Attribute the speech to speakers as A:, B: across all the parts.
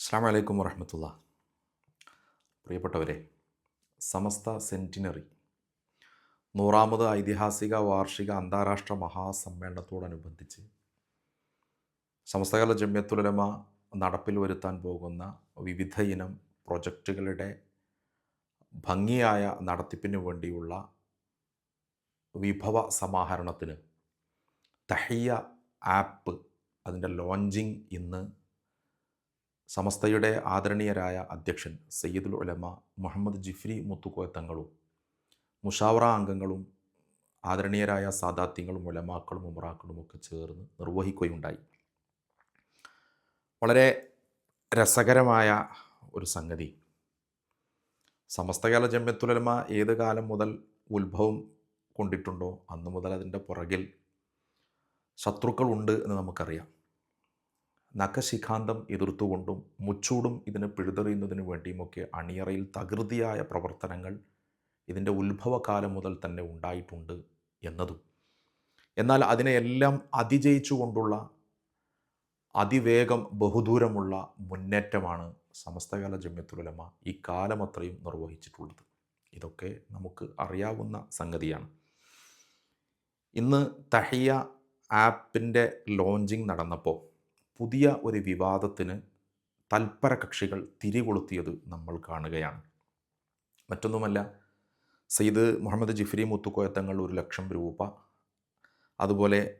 A: അസ്സാം വലൈക്കും വറഹമത്തുള്ള പ്രിയപ്പെട്ടവരെ സമസ്ത സെന്റിനറി നൂറാമത് ഐതിഹാസിക വാർഷിക അന്താരാഷ്ട്ര മഹാസമ്മേളനത്തോടനുബന്ധിച്ച് സമസ്തകാല ജമ്യത്തുലമ നടപ്പിൽ വരുത്താൻ പോകുന്ന വിവിധ ഇനം പ്രൊജക്റ്റുകളുടെ ഭംഗിയായ നടത്തിപ്പിന് വേണ്ടിയുള്ള വിഭവ സമാഹരണത്തിന് തഹിയ ആപ്പ് അതിന്റെ ലോഞ്ചിങ് ഇന്ന് സമസ്തയുടെ ആദരണീയരായ അധ്യക്ഷൻ സയ്യിദുൽ ഉലമ മുഹമ്മദ് ജിഫ്രി മുത്തുക്കോയ തങ്ങളും മുഷാവറ അംഗങ്ങളും ആദരണീയരായ സാദാത്യങ്ങളും ഉലമാക്കളും ഉമറാക്കളും ഒക്കെ ചേർന്ന് നിർവഹിക്കുകയുണ്ടായി. വളരെ രസകരമായ ഒരു സംഗതി. സമസ്തകാല ജമ്യത്തുലമ ഏത് കാലം മുതൽ ഉത്ഭവം കൊണ്ടിട്ടുണ്ടോ? അന്ന് മുതൽ അതിന്റെ പുറകിൽ ശത്രുക്കളുണ്ട് എന്ന് നമുക്കറിയാം. നഖശിഖാന്തം എതിർത്തുകൊണ്ടും മുച്ചൂടും ഇതിനെ പിഴുതെറിയുന്നതിനു വേണ്ടിയുമൊക്കെ അണിയറയിൽ തകൃതിയായ പ്രവർത്തനങ്ങൾ ഇതിന്റെ ഉത്ഭവകാലം മുതൽ തന്നെ ഉണ്ടായിട്ടുണ്ട് എന്നതും. എന്നാൽ അതിനെയെല്ലാം അതിജയിച്ചുകൊണ്ടുള്ള അതിവേഗം ബഹുദൂരമുള്ള മുന്നേറ്റമാണ് സമസ്തകാല ജമ്യത്തുലമ ഈ കാലമത്രയും നിർവഹിച്ചിട്ടുള്ളത്. ഇതൊക്കെ നമുക്ക് അറിയാവുന്ന സംഗതിയാണ്. ഇന്ന് തഹിയ ആപ്പിന്റെ ലോഞ്ചിങ് നടന്നപ്പോൾ പുതിയ ഒരു വിവാദത്തിന് തൽപര കക്ഷികൾ തിരികൊളുത്തിയത് നമ്മൾ കാണുകയാണ്. മറ്റൊന്നുമല്ല സയ്യിദ് മുഹമ്മദ് ജിഫ്രി മുത്തുക്കോയത്തങ്ങൾ ഒരു ലക്ഷം രൂപ. അതുപോലെ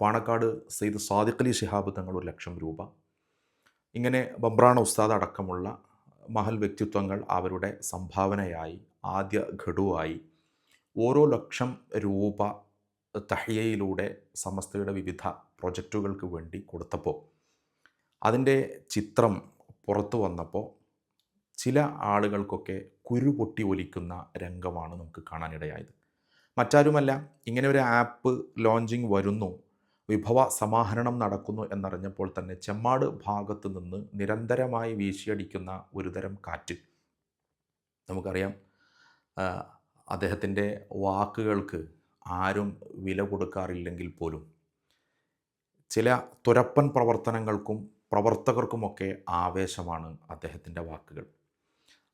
A: പാണക്കാട് സയ്യിദ് സാദിഖ് അലി ഷിഹാബ് തങ്ങൾ ഒരു ലക്ഷം രൂപ. ഇങ്ങനെ ബംബ്രാണ ഉസ്താദ് അടക്കമുള്ള മഹൽ വ്യക്തിത്വങ്ങൾ അവരുടെ സംഭാവനയായി ആദ്യ ഘടുവായി ഓരോ ലക്ഷം രൂപ തഹ്യയിലൂടെ സമസ്തയുടെ വിവിധ പ്രൊജക്റ്റുകൾക്ക് വേണ്ടി കൊടുത്തപ്പോൾ അതിന്റെ ചിത്രം പുറത്തു വന്നപ്പോൾ ചില ആളുകൾക്കൊക്കെ കുരു പൊട്ടി ഒലിക്കുന്ന രംഗമാണ് നമുക്ക് കാണാനിടയായത്. മറ്റാരുമല്ല ഇങ്ങനെ ഒരു ആപ്പ് ലോഞ്ചിങ് വരുന്നു വിഭവ സമാഹരണം നടക്കുന്നു എന്നറിഞ്ഞപ്പോൾ തന്നെ ചെമ്മാട് ഭാഗത്ത് നിന്ന് നിരന്തരമായി വീശിയടിക്കുന്ന ഒരുതരം കാറ്റ്. നമുക്കറിയാം അദ്ദേഹത്തിന്റെ വാക്കുകൾക്ക് ആരും വില കൊടുക്കാറില്ലെങ്കിൽ പോലും ചില തുരപ്പൻ പ്രവർത്തനങ്ങൾക്കും പ്രവർത്തകർക്കുമൊക്കെ ആവേശമാണ് അദ്ദേഹത്തിന്റെ വാക്കുകൾ.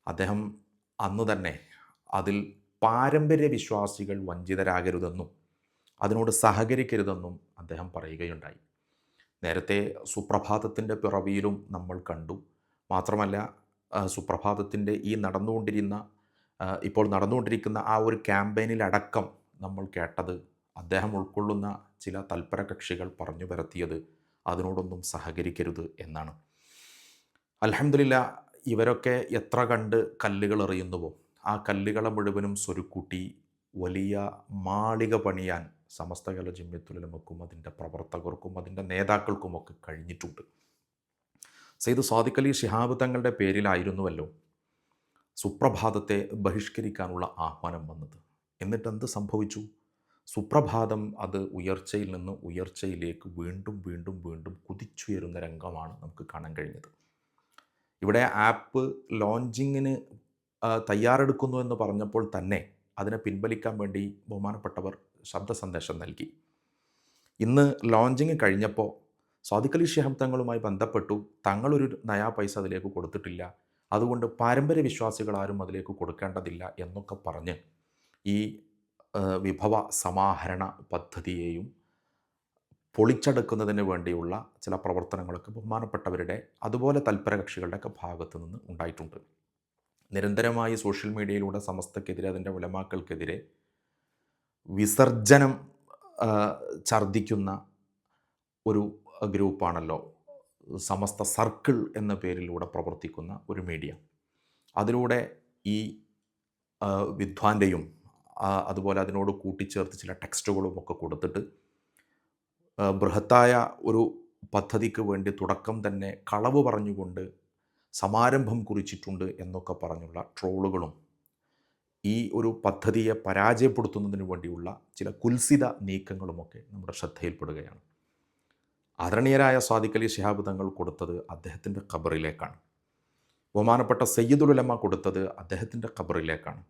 A: അദ്ദേഹം അന്ന് തന്നെ അതിൽ പാരമ്പര്യ വിശ്വാസികൾ വഞ്ചിതരാകരുതെന്നും അതിനോട് സഹകരിക്കരുതെന്നും അദ്ദേഹം പറയുകയുണ്ടായി. നേരത്തെ സുപ്രഭാതത്തിന്റെ പിറവിയിലും നമ്മൾ കണ്ടു. മാത്രമല്ല സുപ്രഭാതത്തിന്റെ ഈ നടന്നുകൊണ്ടിരുന്ന ഇപ്പോൾ നടന്നുകൊണ്ടിരിക്കുന്ന ആ ഒരു ക്യാമ്പയിനിലടക്കം നമ്മൾ കേട്ടത് അദ്ദേഹം ഉൾക്കൊള്ളുന്ന ചില തൽപര കക്ഷികൾ പറഞ്ഞു പരത്തിയത് അതിനോടൊന്നും സഹകരിക്കരുത് എന്നാണ്. അലഹമില്ല ഇവരൊക്കെ എത്ര കണ്ട് കല്ലുകൾ എറിയുന്നുവോ? ആ കല്ലുകളെ മുഴുവനും സ്വരുക്കൂട്ടി വലിയ മാളിക പണിയാൻ സമസ്തകല ജിമ്യത്തുലമക്കും അതിന്റെ പ്രവർത്തകർക്കും അതിന്റെ നേതാക്കൾക്കുമൊക്കെ കഴിഞ്ഞിട്ടുണ്ട്. സെയ്ദ് സാദിഖലി ഷിഹാബ് തങ്ങളുടെ പേരിലായിരുന്നുവല്ലോ സുപ്രഭാതത്തെ ബഹിഷ്കരിക്കാനുള്ള ആഹ്വാനം വന്നത്. എന്നിട്ട് എന്ത് സംഭവിച്ചു? സുപ്രഭാതം അത് ഉയർച്ചയിൽ നിന്ന് ഉയർച്ചയിലേക്ക് വീണ്ടും വീണ്ടും വീണ്ടും കുതിച്ചുയരുന്ന രംഗമാണ് നമുക്ക് കാണാൻ കഴിഞ്ഞത്. ഇവിടെ ആപ്പ് ലോഞ്ചിങ്ങിന് തയ്യാറെടുക്കുന്നു എന്ന് പറഞ്ഞപ്പോൾ തന്നെ അതിനെ പിൻവലിക്കാൻ വേണ്ടി ബഹുമാനപ്പെട്ടവർ ശബ്ദ സന്ദേശം നൽകി. ഇന്ന് ലോഞ്ചിങ് കഴിഞ്ഞപ്പോൾ സ്വാദിഖ് അലി ഷിഹാബ് തങ്ങളുമായി ബന്ധപ്പെട്ടു. തങ്ങളൊരു നയാ പൈസ അതിലേക്ക് കൊടുത്തിട്ടില്ല. അതുകൊണ്ട് പാരമ്പര്യ വിശ്വാസികൾ ആരും അതിലേക്ക് കൊടുക്കേണ്ടതില്ല എന്നൊക്കെ പറഞ്ഞ് ഈ വിഭവ സമാഹരണ പദ്ധതിയെയും പൊളിച്ചെടുക്കുന്നതിന് വേണ്ടിയുള്ള ചില പ്രവർത്തനങ്ങളൊക്കെ ബഹുമാനപ്പെട്ടവരുടെ അതുപോലെ തൽപര കക്ഷികളുടെയൊക്കെ ഭാഗത്തു നിന്ന് ഉണ്ടായിട്ടുണ്ട്. നിരന്തരമായി സോഷ്യൽ മീഡിയയിലൂടെ സമസ്തക്കെതിരെ അതിന്റെ ഉലമാക്കൾക്കെതിരെ വിസർജനം ഛർദിക്കുന്ന ഒരു ഗ്രൂപ്പാണല്ലോ സമസ്ത സർക്കിൾ എന്ന പേരിലൂടെ പ്രവർത്തിക്കുന്ന ഒരു മീഡിയ. അതിലൂടെ ഈ വിദ്വാന്റെയും അതുപോലെ അതിനോട് കൂട്ടിച്ചേർത്ത് ചില ടെക്സ്റ്റുകളും ഒക്കെ കൊടുത്തിട്ട് ബൃഹത്തായ ഒരു പദ്ധതിക്ക് വേണ്ടി തുടക്കം തന്നെ കളവ് പറഞ്ഞുകൊണ്ട് സമാരംഭം കുറിച്ചിട്ടുണ്ട് എന്നൊക്കെ പറഞ്ഞുള്ള ട്രോളുകളും ഈ ഒരു പദ്ധതിയെ പരാജയപ്പെടുത്തുന്നതിന് വേണ്ടിയുള്ള ചില കുൽസിത നീക്കങ്ങളുമൊക്കെ നമ്മുടെ ശ്രദ്ധയിൽപ്പെടുകയാണ്. ആദരണീയരായ സ്വാദിഖ് അലി ശിഹാബ് തങ്ങൾ കൊടുത്തത് അദ്ദേഹത്തിന്റെ ഖബറിലേക്കാണ്. ബഹുമാനപ്പെട്ട സയ്യിദുലമ കൊടുത്തത് അദ്ദേഹത്തിന്റെ ഖബറിലേക്കാണ്.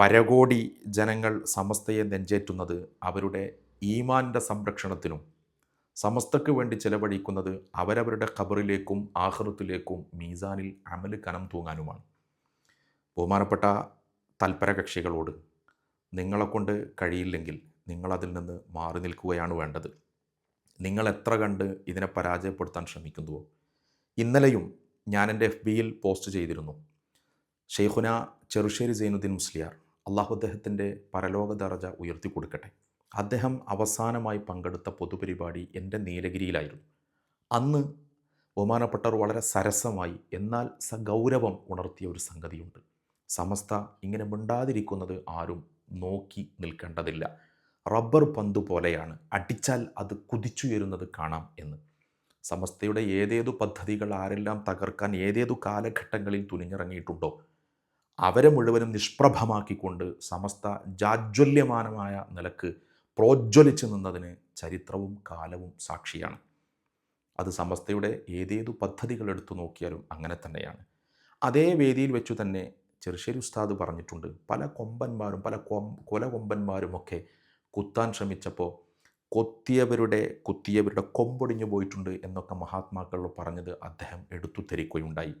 A: പരകോടി ജനങ്ങൾ സമസ്തയെ നെഞ്ചേറ്റുന്നത് അവരുടെ ഈമാന്റെ സംരക്ഷണത്തിനും സമസ്തക്ക് വേണ്ടി ചെലവഴിക്കുന്നത് അവരവരുടെ ഖബറിലേക്കും ആഹൃത്തിലേക്കും മീസാനിൽ അമൽ കനം തൂങ്ങാനുമാണ്. ബഹുമാനപ്പെട്ട തൽപരകക്ഷികളോട് നിങ്ങളെക്കൊണ്ട് കഴിയില്ലെങ്കിൽ നിങ്ങളതിൽ നിന്ന് മാറി നിൽക്കുകയാണ് വേണ്ടത്. നിങ്ങൾ എത്ര കണ്ട് ഇതിനെ പരാജയപ്പെടുത്താൻ ശ്രമിക്കുന്നുവോ? ഇന്നലെയും ഞാൻ എന്റെ എഫ് ബിയിൽ പോസ്റ്റ് ചെയ്തിരുന്നു. ഷെയ്ഖുന ചെറുശ്ശേരി സൈനുദ്ദീൻ മുസ്ലിയാർ അള്ളാഹു അദ്ദേഹത്തിന്റെ പരലോക ദർജ ഉയർത്തി കൊടുക്കട്ടെ അദ്ദേഹം അവസാനമായി പങ്കെടുത്ത പൊതുപരിപാടി എന്റെ നീലഗിരിയിലായിരുന്നു. അന്ന് ബഹുമാനപ്പെട്ടവർ വളരെ സരസമായി എന്നാൽ സഗൗരവം ഉണർത്തിയ ഒരു സംഗതിയുണ്ട്. സമസ്ത ഇങ്ങനെ മിണ്ടാതിരിക്കുന്നത് ആരും നോക്കി നിൽക്കേണ്ടതില്ല. റബ്ബർ പന്ത് പോലെയാണ് അടിച്ചാൽ അത് കുതിച്ചുയരുന്നത് കാണാം എന്ന്. സമസ്തയുടെ ഏതേതു പദ്ധതികൾ ആരെല്ലാം തകർക്കാൻ ഏതേതു കാലഘട്ടങ്ങളിൽ തുനിഞ്ഞിറങ്ങിയിട്ടുണ്ടോ? അവരെ മുഴുവനും നിഷ്പ്രഭമാക്കിക്കൊണ്ട് സമസ്ത ജാജ്വല്യമാനമായ നിലയ്ക്ക് പ്രോജ്വലിച്ചു നിന്നതിന് ചരിത്രവും കാലവും സാക്ഷിയാണ്. അത് സമസ്തയുടെ ഏതേതു പദ്ധതികൾ എടുത്തു നോക്കിയാലും അങ്ങനെ തന്നെയാണ്. അതേ വേദിയിൽ വെച്ചു തന്നെ ചെറുശ്ശേരി ഉസ്താദ് പറഞ്ഞിട്ടുണ്ട് പല കൊമ്പന്മാരും പല കൊം കൊല കൊമ്പന്മാരുമൊക്കെ കുത്താൻ ശ്രമിച്ചപ്പോൾ കൊത്തിയവരുടെ കുത്തിയവരുടെ കൊമ്പൊടിഞ്ഞു പോയിട്ടുണ്ട് എന്നൊക്കെ മഹാത്മാക്കൾ പറഞ്ഞത് അദ്ദേഹം എടുത്തു തരിക്കുകയുണ്ടായി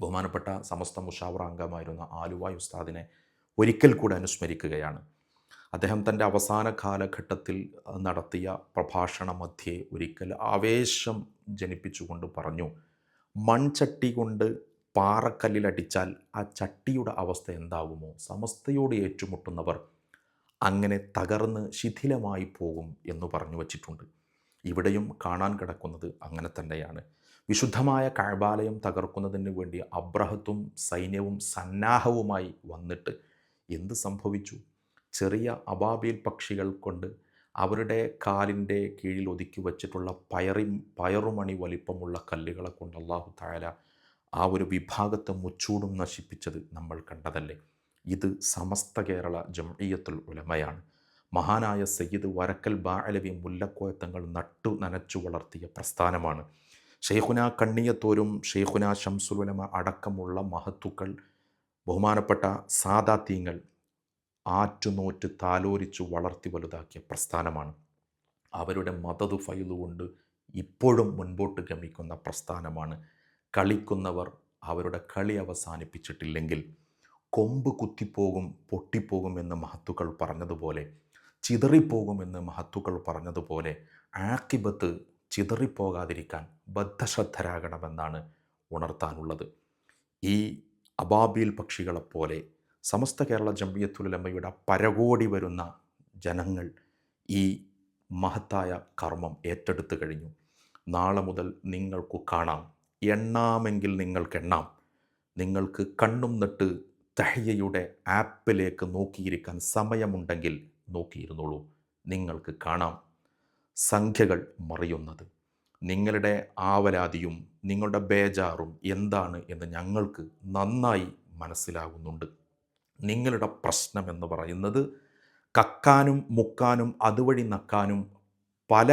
A: ബഹുമാനപ്പെട്ട സമസ്ത മുഷാവറ അംഗമായിരുന്ന ആലുവായ് ഉസ്താദിനെ ഒരിക്കൽ കൂടെ അനുസ്മരിക്കുകയാണ്. അദ്ദേഹം തന്റെ അവസാന കാലഘട്ടത്തിൽ നടത്തിയ പ്രഭാഷണ മധ്യേ ഒരിക്കൽ ആവേശം ജനിപ്പിച്ചുകൊണ്ട് പറഞ്ഞു മൺചട്ടി കൊണ്ട് പാറക്കല്ലിലടിച്ചാൽ ആ ചട്ടിയുടെ അവസ്ഥ എന്താവുമോ? സമസ്തയോട് ഏറ്റുമുട്ടുന്നവർ അങ്ങനെ തകർന്ന് ശിഥിലമായി പോകും എന്ന് പറഞ്ഞു വച്ചിട്ടുണ്ട്. ഇവിടെയും കാണാൻ കിടക്കുന്നത് അങ്ങനെ തന്നെയാണ്. വിശുദ്ധമായ കഴബാലയം തകർക്കുന്നതിന് വേണ്ടി അബ്രഹത്തും സൈന്യവും സന്നാഹവുമായി വന്നിട്ട് എന്ത് സംഭവിച്ചു? ചെറിയ അബാബീൽ പക്ഷികൾ കൊണ്ട് അവരുടെ കാലിന്റെ കീഴിൽ ഒതുക്കി വച്ചിട്ടുള്ള പയറി പയറുമണി വലിപ്പമുള്ള കല്ലുകളെ കൊണ്ട് അള്ളാഹു തായാല ആ ഒരു വിഭാഗത്തെ മുച്ചൂടും നശിപ്പിച്ചത് നമ്മൾ കണ്ടതല്ലേ? ഇത് സമസ്ത കേരള ജംഇയത്തുൽ ഉലമയാണ്. മഹാനായ സയ്യിദ് വരക്കൽ ബാഅലവി മുല്ലക്കോയത്തങ്ങൾ നട്ടു നനച്ചു വളർത്തിയ പ്രസ്ഥാനമാണ്. ഷെയ്ഖുന കണ്ണിയത്തോരും ഷെയ്ഖുന ഷംസുലമ അടക്കമുള്ള മഹത്തുക്കൾ ബഹുമാനപ്പെട്ട സാദാത്യങ്ങൾ ആറ്റുനോറ്റ് താലോരിച്ചു വളർത്തി വലുതാക്കിയ പ്രസ്ഥാനമാണ്. അവരുടെ മതതു ഫൈലുകൊണ്ട് ഇപ്പോഴും മുൻപോട്ട് ഗമിക്കുന്ന പ്രസ്ഥാനമാണ്. കളിക്കുന്നവർ അവരുടെ കളി അവസാനിപ്പിച്ചിട്ടില്ലെങ്കിൽ കൊമ്പ് കുത്തിപ്പോകും പൊട്ടിപ്പോകും എന്ന് മഹത്തുക്കൾ പറഞ്ഞതുപോലെ ചിതറിപ്പോകുമെന്ന് മഹത്തുക്കൾ പറഞ്ഞതുപോലെ ആക്കിബത്ത് ചിതറിപ്പോകാതിരിക്കാൻ ബദ്ധശ്രദ്ധരാകണമെന്നാണ് ഉണർത്താനുള്ളത്. ഈ അബാബീൽ പക്ഷികളെപ്പോലെ സമസ്ത കേരള ജംബിയത്തുലമ്മയുടെ പരകോടി വരുന്ന ജനങ്ങൾ ഈ മഹത്തായ കർമ്മം ഏറ്റെടുത്തു കഴിഞ്ഞു. നാളെ മുതൽ നിങ്ങൾക്കു കാണാം. എണ്ണാമെങ്കിൽ നിങ്ങൾക്ക് എണ്ണാം. നിങ്ങൾക്ക് കണ്ണും നിട്ട് തഹ്യയുടെ ആപ്പിലേക്ക് നോക്കിയിരിക്കാൻ സമയമുണ്ടെങ്കിൽ നോക്കിയിരുന്നുള്ളൂ നിങ്ങൾക്ക് കാണാം. സംഖ്യകൾ മറിയുന്നത്. നിങ്ങളുടെ ആവലാതിയും നിങ്ങളുടെ ബേജാറും എന്താണ് എന്ന് ഞങ്ങൾക്ക് നന്നായി മനസ്സിലാകുന്നുണ്ട്. നിങ്ങളുടെ പ്രശ്നം എന്ന് പറയുന്നത് കക്കാനും മുക്കാനും അതുവഴി നക്കാനും പല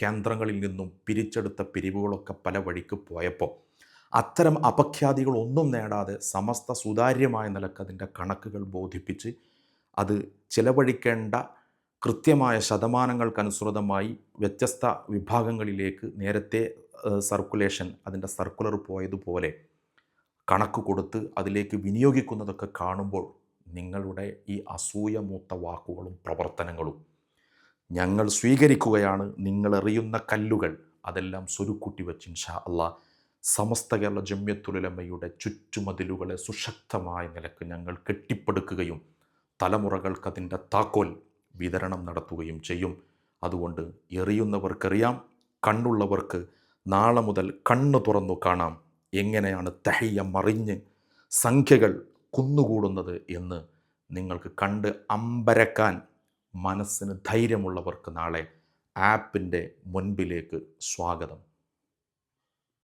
A: കേന്ദ്രങ്ങളിൽ നിന്നും പിരിച്ചെടുത്ത പിരിവുകളൊക്കെ പല വഴിക്ക് പോയപ്പോൾ അത്തരം അപഖ്യാതികളൊന്നും നേടാതെ സമസ്ത സുതാര്യമായ നിലയ്ക്ക് അതിന്റെ കണക്കുകൾ ബോധിപ്പിച്ച് അത് ചിലവഴിക്കേണ്ട കൃത്യമായ ശതമാനങ്ങൾക്കനുസൃതമായി വ്യത്യസ്ത വിഭാഗങ്ങളിലേക്ക് നേരത്തെ സർക്കുലേഷൻ അതിന്റെ സർക്കുലർ പോയതുപോലെ കണക്ക് കൊടുത്ത് അതിലേക്ക് വിനിയോഗിക്കുന്നതൊക്കെ കാണുമ്പോൾ നിങ്ങളുടെ ഈ അസൂയമൂത്ത വാക്കുകളും പ്രവർത്തനങ്ങളും ഞങ്ങൾ സ്വീകരിക്കുകയാണ് നിങ്ങളെറിയുന്ന കല്ലുകൾ അതെല്ലാം സ്വരുക്കൂട്ടി വെച്ച് ഇൻഷാ അള്ളാ. സമസ്ത കേരള ജമ്യത്തുലമയുടെ ചുറ്റുമതിലുകളെ സുശക്തമായ നിലയ്ക്ക് ഞങ്ങൾ കെട്ടിപ്പടുക്കുകയും തലമുറകൾക്ക് അതിന്റെ താക്കോൽ വിതരണം നടത്തുകയും ചെയ്യും. അതുകൊണ്ട് എറിയുന്നവർക്കറിയാം കണ്ണുള്ളവർക്ക് നാളെ മുതൽ കണ്ണു തുറന്നു കാണാം. എങ്ങനെയാണ് തഹയ്യ മറിഞ്ഞ് സംഖ്യകൾ കുന്നുകൂടുന്നത് എന്ന് നിങ്ങൾക്ക് കണ്ട് അമ്പരക്കാൻ മനസ്സിന് ധൈര്യമുള്ളവർക്ക് നാളെ ആപ്പിന്റെ മുൻപിലേക്ക് സ്വാഗതം.